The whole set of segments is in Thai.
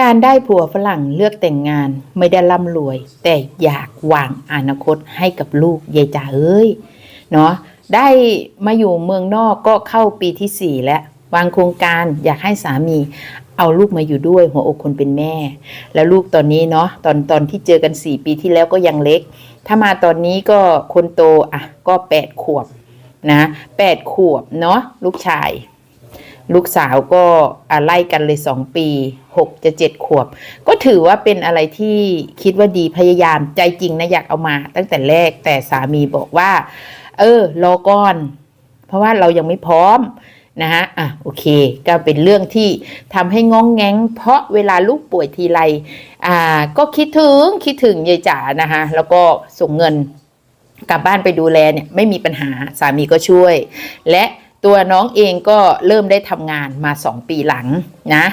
การได้ผัวฝรั่งเลือกแต่งงานไม่ได้ร่ำรวย แต่อยากวางอนาคตให้กับลูกยายจ๋าเอ้ยเนาะได้มาอยู่เมืองนอกก็เข้าปีที่สี่แล้ว วางโครงการอยากให้สามีเอาลูกมาอยู่ด้วยหัวอกคนเป็นแม่ แล้วลูกตอนนี้เนาะตอนตอนที่เจอกันสี่ปีที่แล้วก็ยังเล็ก ถ้ามาตอนนี้ก็คนโตอะก็แปดขวบนะแปดขวบเนาะลูกชาย ลูกสาวก็ไล่กันเลยสองปีหกจะเจ็ดขวบ ก็ถือว่าเป็นอะไรที่คิดว่าดีพยายามใจจริงนะอยากเอามา ตั้งแต่แรกแต่สามีบอกว่า เออรอก่อน เพราะว่าเรายังไม่พร้อมนะฮะ อะ โอเค ก็เป็นเรื่องที่ทำให้ง้องแง้งเพราะเวลาลูกป่วยทีไร อ่า ก็คิดถึง คิดถึงยายจ๋านะคะ แล้วก็ส่งเงินกลับบ้านไปดูแลเนี่ย ไม่มีปัญหา สามีก็ช่วย และ ตัวน้องเองก็เริ่มได้ทำงานมา 2 ปีหลังนะ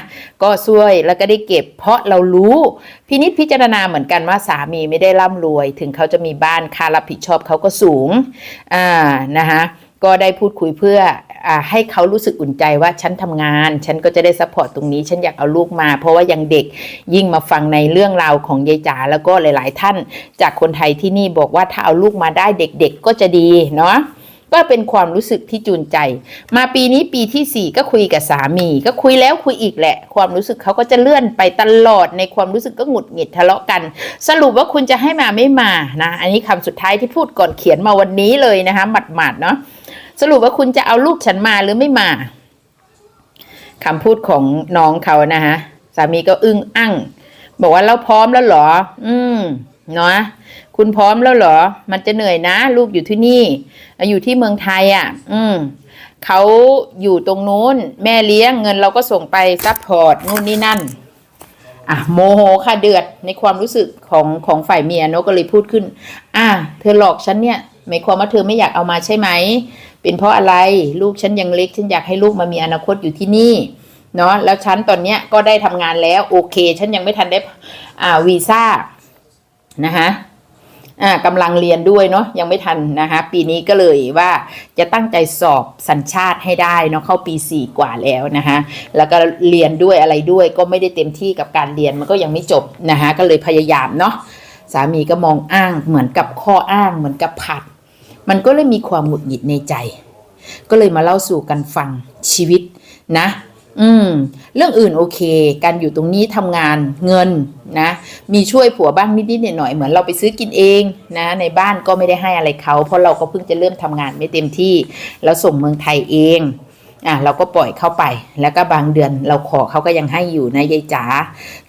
ก็ช่วยแล้วก็ได้เก็บ เพราะเรารู้พินิจพิจารณาเหมือนกันว่าสามีไม่ได้ร่ำรวย ถึงเขาจะมีบ้านค่ารับผิดชอบเขาก็สูงอ่านะคะก็ได้พูดคุยเพื่ออาให้เขารู้สึกอุ่นใจว่าฉันทำงาน ฉันก็จะได้ซัพพอร์ตตรงนี้ ฉันอยากเอาลูกมา เพราะว่ายังเด็กยิ่งมาฟังในเรื่องราวของยายจ๋าแล้วก็หลาย ๆ ท่านจากคนไทยที่นี่บอกว่าถ้าเอาลูกมาได้เด็ก ๆ ก็จะดีเนาะ ก็เป็นความรู้สึกที่จูนใจ มาปีนี้ปีที่ 4 ก็คุยกับสามี ก็คุยแล้วคุยอีกแหละ ความรู้สึกเขาก็จะเลื่อนไปตลอดในความรู้สึกก็หงุดหงิดทะเลาะกัน สรุปว่าคุณจะให้มาไม่มานะ อันนี้คำสุดท้ายที่พูดก่อนเขียนมาวันนี้เลยนะคะหมัดๆเนาะสรุปว่าคุณจะเอาลูกฉันมาหรือไม่มาคำพูดของน้องเขานะคะสามีก็อึ้งอั้งบอกว่าเราพร้อมแล้วเหรอ อืม เนาะคุณพร้อมแล้วเหรอ มันจะเหนื่อยนะ ลูกอยู่ที่นี่ อยู่ที่เมืองไทยอะ อืมเขาอยู่ตรงนู้น แม่เลี้ยงเงินเราก็ส่งไปซัพพอร์ตนู่นนี่นั่น อะโมโหค่ะเดือดในความรู้สึกของของฝ่ายเมียเนอะก็เลยพูดขึ้น อะเธอหลอกฉันเนี่ยหมายความว่าเธอไม่อยากเอามาใช่ไหม เป็นเพราะอะไรลูกฉันยังเล็กฉันอยากให้ลูกมามีอนาคตอยู่ที่นี่เนาะแล้วฉันตอนเนี้ยก็ได้ทำงานแล้วโอเค ฉันยังไม่ทันได้อ่าวีซ่า นะคะอ่ากำลังเรียนด้วยเนาะยังไม่ทันนะคะปีนี้ก็เลยว่าจะตั้งใจสอบสัญชาติให้ได้เนาะเข้าปี 4 กว่าแล้วนะคะแล้วก็เรียนด้วยอะไรด้วยก็ไม่ได้เต็มที่กับการเรียนมันก็ยังไม่จบนะคะก็เลยพยายามเนาะสามีก็มองอ้างเหมือนกับข้ออ้างเหมือนกับผัด มันก็เลยมีความหงุดหงิดในใจ ก็เลยมาเล่าสู่กันฟังชีวิตนะ อืม เรื่องอื่นโอเค การอยู่ตรงนี้ทำงานเงินนะ มีช่วยผัวบ้างนิดๆหน่อยๆเหมือนเราไปซื้อกินเองนะ ในบ้านก็ไม่ได้ให้อะไรเขา เพราะเราก็เพิ่งจะเริ่มทำงานไม่เต็มที่ แล้วส่งเมืองไทยเองอะเราก็ปล่อยเข้าไปแล้วก็บางเดือนเราขอเขาก็ยังให้อยู่นะยายจ๋า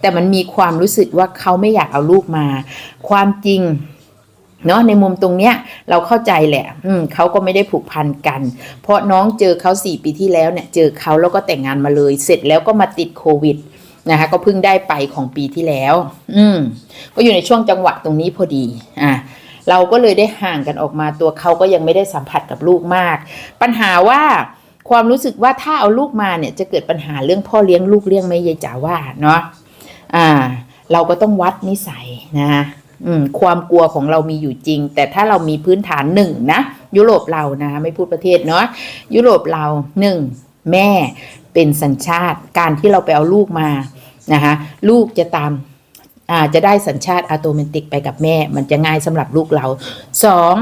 แต่มันมีความรู้สึกว่าเขาไม่อยากเอาลูกมา ความจริง เนาะในมุมตรงเนี้ยเราเข้าใจแหละ อืมเขาก็ไม่ได้ผูกพันกัน เพราะน้องเจอเขาสี่ปีที่แล้วเนี่ยเจอเขาแล้วก็แต่งงานมาเลย เสร็จแล้วก็มาติดโควิดนะคะก็เพิ่งได้ไปของปีที่แล้ว อืมก็อยู่ในช่วงจังหวะตรงนี้พอดีอะเราก็เลยได้ห่างกันออกมาตัวเขาก็ยังไม่ได้สัมผัสกับลูกมาก ปัญหาว่าความรู้สึกว่าถ้าเอาลูกมาเนี่ยจะเกิดปัญหาเรื่องพ่อเลี้ยงลูกเลี้ยงไหมยายจ๋าว่าเนาะอ่า เราก็ต้องวัดนิสัยนะคะ อืมความกลัวของเรามีอยู่จริง แต่ถ้าเรามีพื้นฐานหนึ่งนะยุโรปเรานะไม่พูดประเทศเนาะยุโรปเราหนึ่งแม่เป็นสัญชาติการที่เราไปเอาลูกมานะคะลูกจะตามอาจะได้สัญชาติอัตโนมัติไปกับแม่ มันจะง่ายสำหรับลูกเราสอง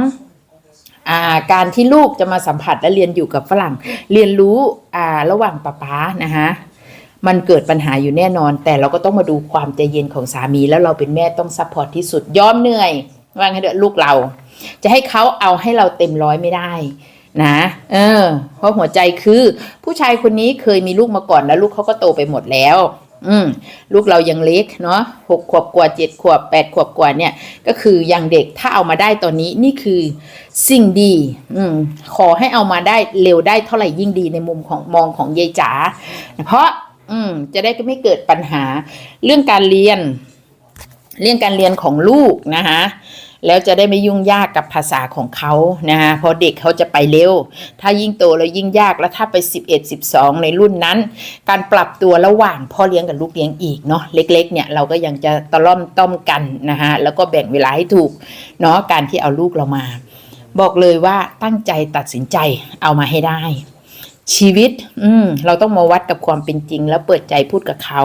อการที่ลูกจะมาสัมผัสและเรียนอยู่กับฝรั่ง เรียนรู้ระหว่างป๊าป๊านะคะ มันเกิดปัญหาอยู่แน่นอน แต่เราก็ต้องมาดูความใจเย็นของสามี แล้วเราเป็นแม่ต้องซัพพอร์ตที่สุดยอมเหนื่อยว่าไงเถอลูกเรา จะให้เขาเอาให้เราเต็มร้อยไม่ได้นะเออเพราะหัวใจคือ ผู้ชายคนนี้เคยมีลูกมาก่อนแล้วลูกเขาก็โตไปหมดแล้ว อืมลูกเรายังเล็กเนาะหกขวบกว่าเจ็ดขวบแปดขวบกว่าเนี่ย ก็คือยังเด็กถ้าเอามาได้ตอนนี้นี่คือสิ่งดี อืมขอให้เอามาได้เร็วได้เท่าไหร่ยิ่งดีในมุมของมองของยายจ๋าเพราะ อืม จะได้ไม่เกิดปัญหาเรื่องการเรียน เรื่องการเรียนของลูกนะคะแล้วจะได้ไม่ยุ่งยากกับภาษาของเขานะคะเพราะเด็กเขาจะไปเร็ว ถ้ายิ่งโตแล้วยิ่งยากแล้วถ้าไป 11 12 ในรุ่นนั้น การปรับตัวระหว่างพ่อเลี้ยงกับลูกเลี้ยงอีกเนาะเล็กๆเนี่ยเราก็ยังจะตะล่อมต้อมกันนะคะแล้วก็แบ่งเวลาให้ถูกเนาะการที่เอาลูกเรามา บอกเลยว่าตั้งใจตัดสินใจเอามาให้ได้ ชีวิต อืม เราต้องมาวัดกับความเป็นจริง แล้วเปิดใจพูดกับเขา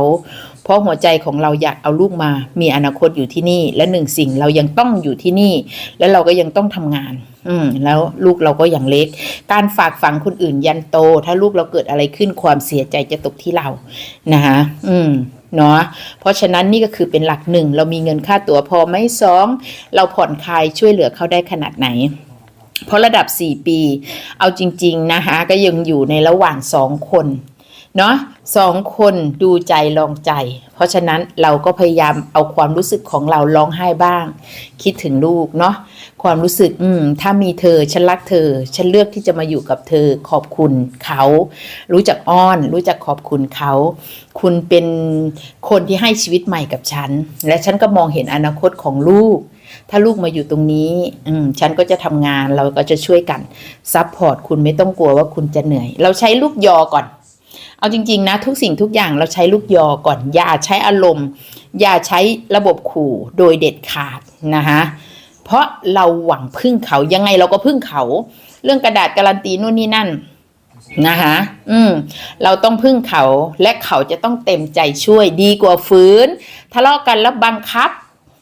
เพราะหัวใจของเราอยากเอาลูกมา มีอนาคตอยู่ที่นี่ และหนึ่งสิ่งเรายังต้องอยู่ที่นี่ แล้วเราก็ยังต้องทำงาน อืม แล้วลูกเราก็ยังเล็ก การฝากฝังคนอื่นยันโต ถ้าลูกเราเกิดอะไรขึ้นความเสียใจจะตกที่เรา นะคะอืมเนาะเพราะฉะนั้นนี่ก็คือเป็นหลักหนึ่งเรามีเงินค่าตั๋วพอไหมสองเราผ่อนคลายช่วยเหลือเขาได้ขนาดไหน เพราะระดับ 4 ปี เอาจริง ๆ นะคะ ก็ยังอยู่ในระหว่าง 2 คนเนาะสองคนดูใจลองใจ เพราะฉะนั้นเราก็พยายามเอาความรู้สึกของเราร้องไห้บ้าง คิดถึงลูกเนาะความรู้สึกอืมถ้ามีเธอฉันรักเธอ ฉันเลือกที่จะมาอยู่กับเธอขอบคุณเขา รู้จักอ้อน รู้จักขอบคุณเขา คุณเป็นคนที่ให้ชีวิตใหม่กับฉัน และฉันก็มองเห็นอนาคตของลูก ถ้าลูกมาอยู่ตรงนี้ อืมฉันก็จะทำงานเราก็จะช่วยกันซัพพอร์ตคุณไม่ต้องกลัวว่าคุณจะเหนื่อย เราใช้ลูกยอก่อน เอาจริง ๆ นะ ทุกสิ่งทุกอย่างเราใช้ลูกยอก่อน อย่าใช้อารมณ์ อย่าใช้ระบบขู่โดยเด็ดขาดนะคะเพราะเราหวังพึ่งเขายังไงเราก็พึ่งเขา เรื่องกระดาษการันตีนู่นนี่นั่นนะคะ อืม เราต้องพึ่งเขา และเขาจะต้องเต็มใจช่วยดีกว่าฝืน ทะเลาะกันแล้วบังคับ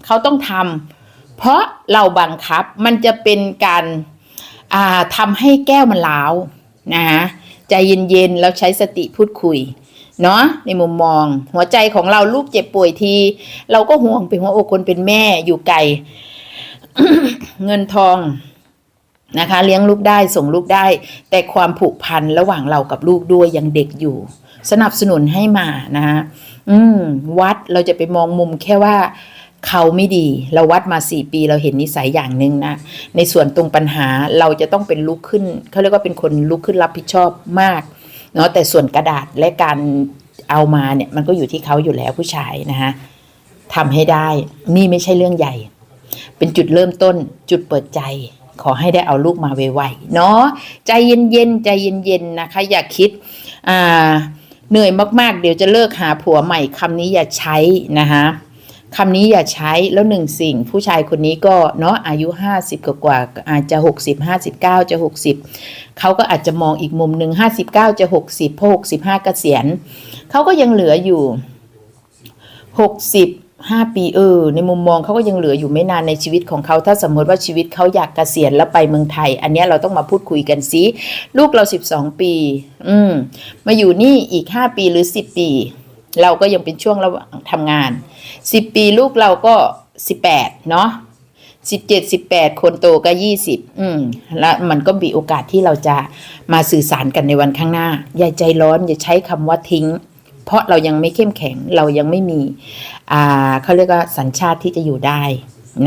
เขาต้องทำ เพราะเราบังคับมันจะเป็นการาทำให้แก้วมันล้าวนะคะใจเย็นๆแล้วใช้สติพูดคุยเนาะในมุมมอง หัวใจของเราลูกเจ็บป่วยที เราก็ห่วงเป็นหัวอกคนเป็นแม่อยู่ไกลเงินทองนะคะ เลี้ยงลูกได้ส่งลูกได้ แต่ความผูกพันระหว่างเรากับลูกด้วยยังเด็กอยู่ สนับสนุนให้มานะคะอืม วัดเราจะไปมองมุมแค่ว่า เขาไม่ดี เราวัดมาสี่ปีเราเห็นนิสัยอย่างหนึ่งนะ ในส่วนตรงปัญหาเราจะต้องเป็นลุกขึ้นเขาเรียกว่าเป็นคนลุกขึ้นรับผิดชอบมากเนาะแต่ส่วนกระดาษและการเอามาเนี่ยมันก็อยู่ที่เขาอยู่แล้วผู้ชายนะคะทำให้ได้นี่ไม่ใช่เรื่องใหญ่ เป็นจุดเริ่มต้นจุดเปิดใจ ขอให้ได้เอาลูกมาไวๆเนาะใจเย็นๆใจเย็นๆนะคะ อย่าคิดอ่าเหนื่อยมากๆ เดี๋ยวจะเลิกหาผัวใหม่คำนี้อย่าใช้นะคะ คำนี้อย่าใช้แล้วหนึ่งสิ่ง ผู้ชายคนนี้ก็เนาะอายุ 50 กว่าๆอาจจะ 60 59 จะ 60 เขาก็อาจจะมองอีกมุมหนึ่ง59 จะ 60เพราะ65 เกษียณเขาก็ยังเหลืออยู่ 60 5ปีเออในมุมมองเขาก็ยังเหลืออยู่ไม่นานในชีวิตของเขาถ้าสมมติว่าชีวิตเขาอยากเกษียณแล้วไปเมืองไทย อันนี้เราต้องมาพูดคุยกันสิลูกเรา12ปี อืมมาอยู่นี่อีก5ปีหรือ10ปี เราก็ยังเป็นช่วงระหว่างทำงาน 10 ปีลูกเราก็ 18 เนาะสิบเจ็ดสิบแปดคนโตก็ยี่สิบอืม แล้วมันก็มีโอกาสที่เราจะมาสื่อสารกันในวันข้างหน้า อย่าใจร้อนอย่าใช้คำว่าทิ้ง เพราะเรายังไม่เข้มแข็งเรายังไม่มี อ่าเขาเรียกว่าสัญชาติที่จะอยู่ได้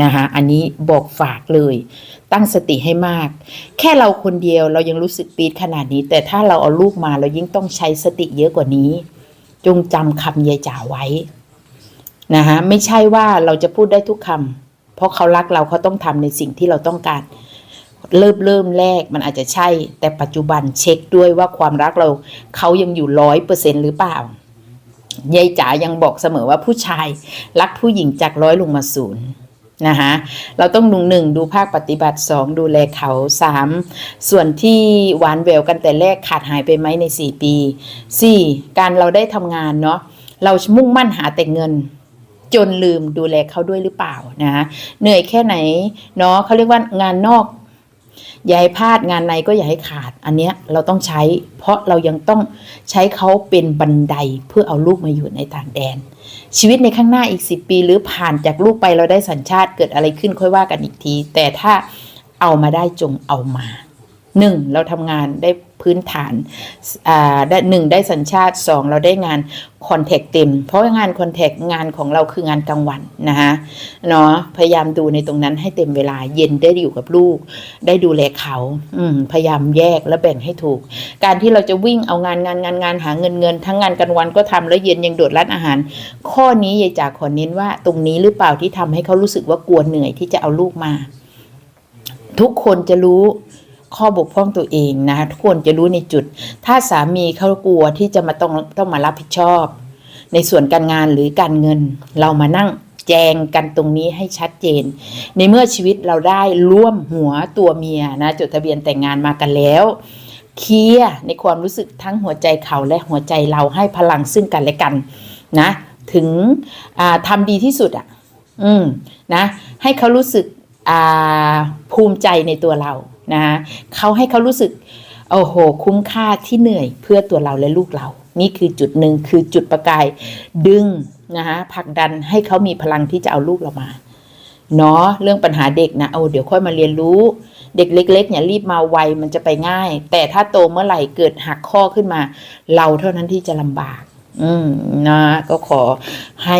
นะคะอันนี้บอกฝากเลย ตั้งสติให้มาก แค่เราคนเดียวเรายังรู้สึกปีดขนาดนี้ แต่ถ้าเราเอาลูกมาเรายิ่งต้องใช้สติเยอะกว่านี้ จงจำคำยายจ๋าไว้นะคะไม่ใช่ว่าเราจะพูดได้ทุกคำเพราะเขารักเราเขาต้องทำในสิ่งที่เราต้องการ เริ่มเริ่มแรกมันอาจจะใช่ แต่ปัจจุบันเช็คด้วยว่าความรักเราเขายังอยู่ร้อยเปอร์เซ็นหรือเปล่ายายจ๋ายังบอกเสมอว่าผู้ชายรักผู้หญิงจากร้อยลงมาศูนย์ นะคะเราต้องดูหนึ่งดูภาคปฏิบัติสองดูแลเขาสามส่วนที่หวานแววกันแต่แรกขาดหายไปไหมในสี่ปีสี่การเราได้ทำงานเนาะเรามุ่งมั่นหาแต่เงิน จนลืมดูแลเขาด้วยหรือเปล่านะเหนื่อยแค่ไหนเนาะเขาเรียกว่างานนอก อย่าให้พลาดงานในก็อย่าให้ขาด อันเนี้ยเราต้องใช้ เพราะเรายังต้องใช้เขาเป็นบันไดเพื่อเอาลูกมาอยู่ในต่างแดน ชีวิตในข้างหน้าอีกสิปี หรือผ่านจากลูกไปเราได้สัญชาติเกิดอะไรขึ้นค่อยว่ากันอีกที แต่ถ้าเอามาได้จงเอามา หนึ่งเราทำงานได้พื้นฐานอ่าได้หนึ่งได้สัญชาติสองเราได้งานคอนแทคเต็ม เพราะงานคอนแทคงานของเราคืองานกลางวันนะคะเนาะพยายามดูในตรงนั้นให้เต็มเวลาเย็นได้อยู่กับลูก ได้ดูแลเขาอืมพยายามแยกและแบ่งให้ถูก การที่เราจะวิ่งเอางานงานงานงานหาเงินเงิน ทั้งงานกลางวันก็ทำแล้วเย็นยังโดดร้านอาหาร ข้อนี้ยายจ๋าขอเน้นว่าตรงนี้หรือเปล่าที่ทำให้เขารู้สึกว่ากลัวเหนื่อยที่จะเอาลูกมา ทุกคนจะรู้ ข้อบกพร่องตัวเองนะทุกคนจะรู้ในจุด ถ้าสามีเขากลัวที่จะมาต้องต้องมารับผิดชอบ ในส่วนการงานหรือการเงิน เรามานั่งแจงกันตรงนี้ให้ชัดเจน ในเมื่อชีวิตเราได้ร่วมหัวตัวเมียนะจดทะเบียนแต่งงานมากันแล้วเคลียร์ในความรู้สึกทั้งหัวใจเขาและหัวใจเราให้พลังซึ่งกันและกันนะ ถึงอ่าทำดีที่สุดอะ อืมนะ ให้เขารู้สึกภูมิใจในตัวเรานะเขาให้เขารู้สึกโอ้โห คุ้มค่าที่เหนื่อยเพื่อตัวเราและลูกเรา นี่คือจุดหนึ่งคือจุดประกายดึงนะคะผลักดันให้เขามีพลังที่จะเอาลูกเรามาเนาะเรื่องปัญหาเด็กนะเอาเดี๋ยวค่อยมาเรียนรู้ เด็กเล็กๆเนี่ยรีบมาไวมันจะไปง่าย แต่ถ้าโตเมื่อไหร่เกิดหักข้อขึ้นมา เราเท่านั้นที่จะลำบาก อืมนะก็ขอให้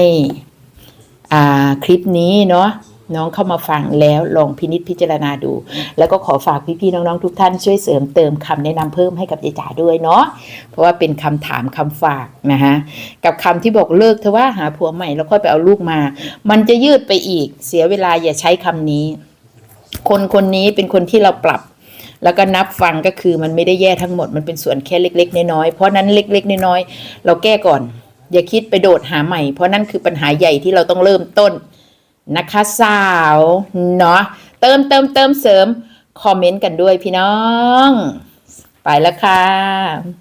อ่าคลิปนี้เนาะ น้องเข้ามาฟังแล้วลองพินิจพิจารณาดู แล้วก็ขอฝากพี่ๆน้องๆทุกท่านช่วยเสริมเติมคำแนะนำเพิ่มให้กับยายจ๋าด้วยเนาะเพราะว่าเป็นคำถามคำฝากนะฮะกับคำที่บอกเลิกเธอว่าหาผัวใหม่แล้วค่อยไปเอาลูกมา มันจะยืดไปอีกเสียเวลาอย่าใช้คำนี้ คนคนนี้เป็นคนที่เราปรับแล้วก็นับฟังก็คือมันไม่ได้แย่ทั้งหมดมันเป็นส่วนแค่เล็ก ๆ น้อยๆเพราะนั้นเล็ก ๆ น้อยๆเราแก้ก่อน อย่าคิดไปโดดหาใหม่ เพราะนั่นคือปัญหาใหญ่ที่เราต้องเริ่มต้น นะคะสาวเนาะเติมเติมเติมเสริม คอมเมนต์กันด้วยพี่น้อง ไปแล้วค่ะ